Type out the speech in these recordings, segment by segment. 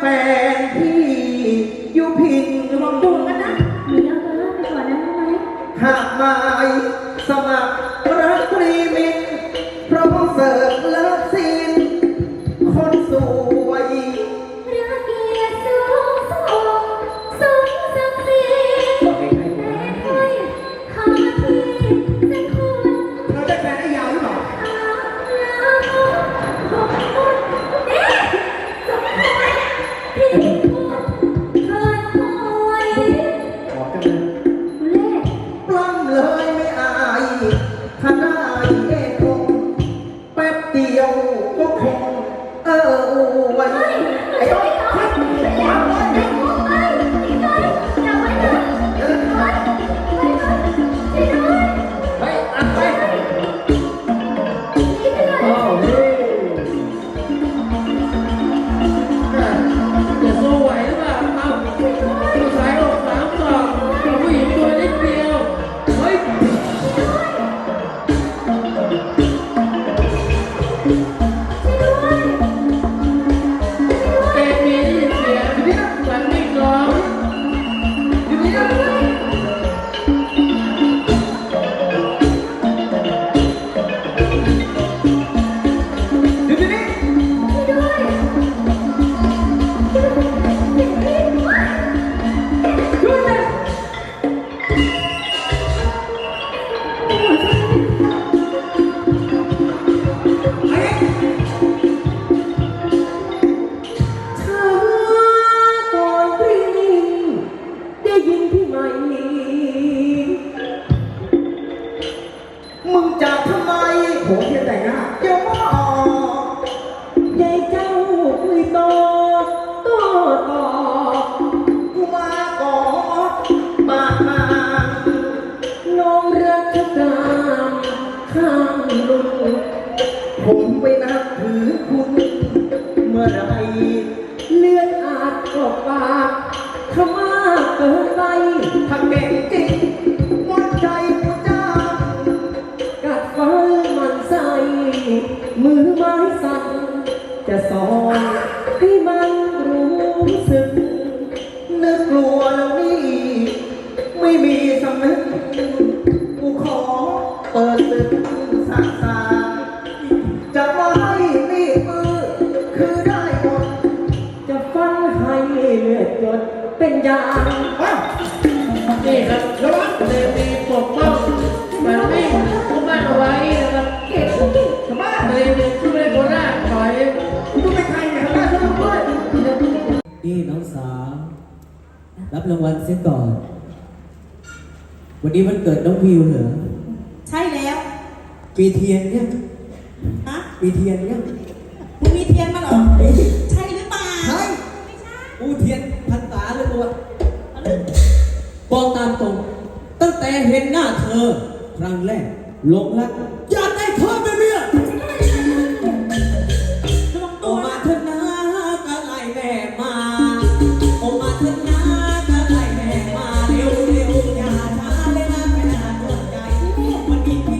แฟนพี่อยู่พิงลองดูกันนะหรือเอาตัวรอดไปก่อนนะรู้ไหมหากหมายสมั ยงแต่งห่อกยายเจ้าคุยต่อต่อต่อกูมาก่อนปามาน้องรักการข้างลุงผมไปนับถือคุณ เมื่อไรเลือดอาจกปากขมาเกินไปถ้าเก่งจริง มือไม้สั่นจะสอนให้มันรู้สึก นึกกลัวแล้วนี่ ไม่มีสำนึกกูขอเปิดศึกสาสางจะมาให้นี่มือ คือได้หมด จะฟันให้เลือดหยดเป็นยางอ้าวนี่ครับระวังเตะมีปกป้องแบบนี้ทุกบ้านเอาไว้ นี่น้องสาว รับรางวัลเสียก่อน วันนี้วันเกิดน้องวิวเหรอ ใช่แล้วปีเทียนเนี่ยฮะปีเทียนเนี่ยมึงมีเทียนมาเหรอ ใช่หรือเปล่าใช่ ไม่ใช่อูเทียนพันตาเลยตัวบอกตามตรง ตั้งแต่เห็นหน้าเธอ ครั้งแรกหลงรัก keep me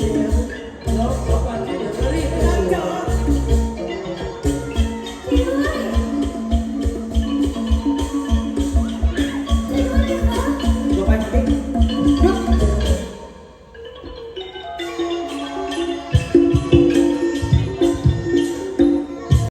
you.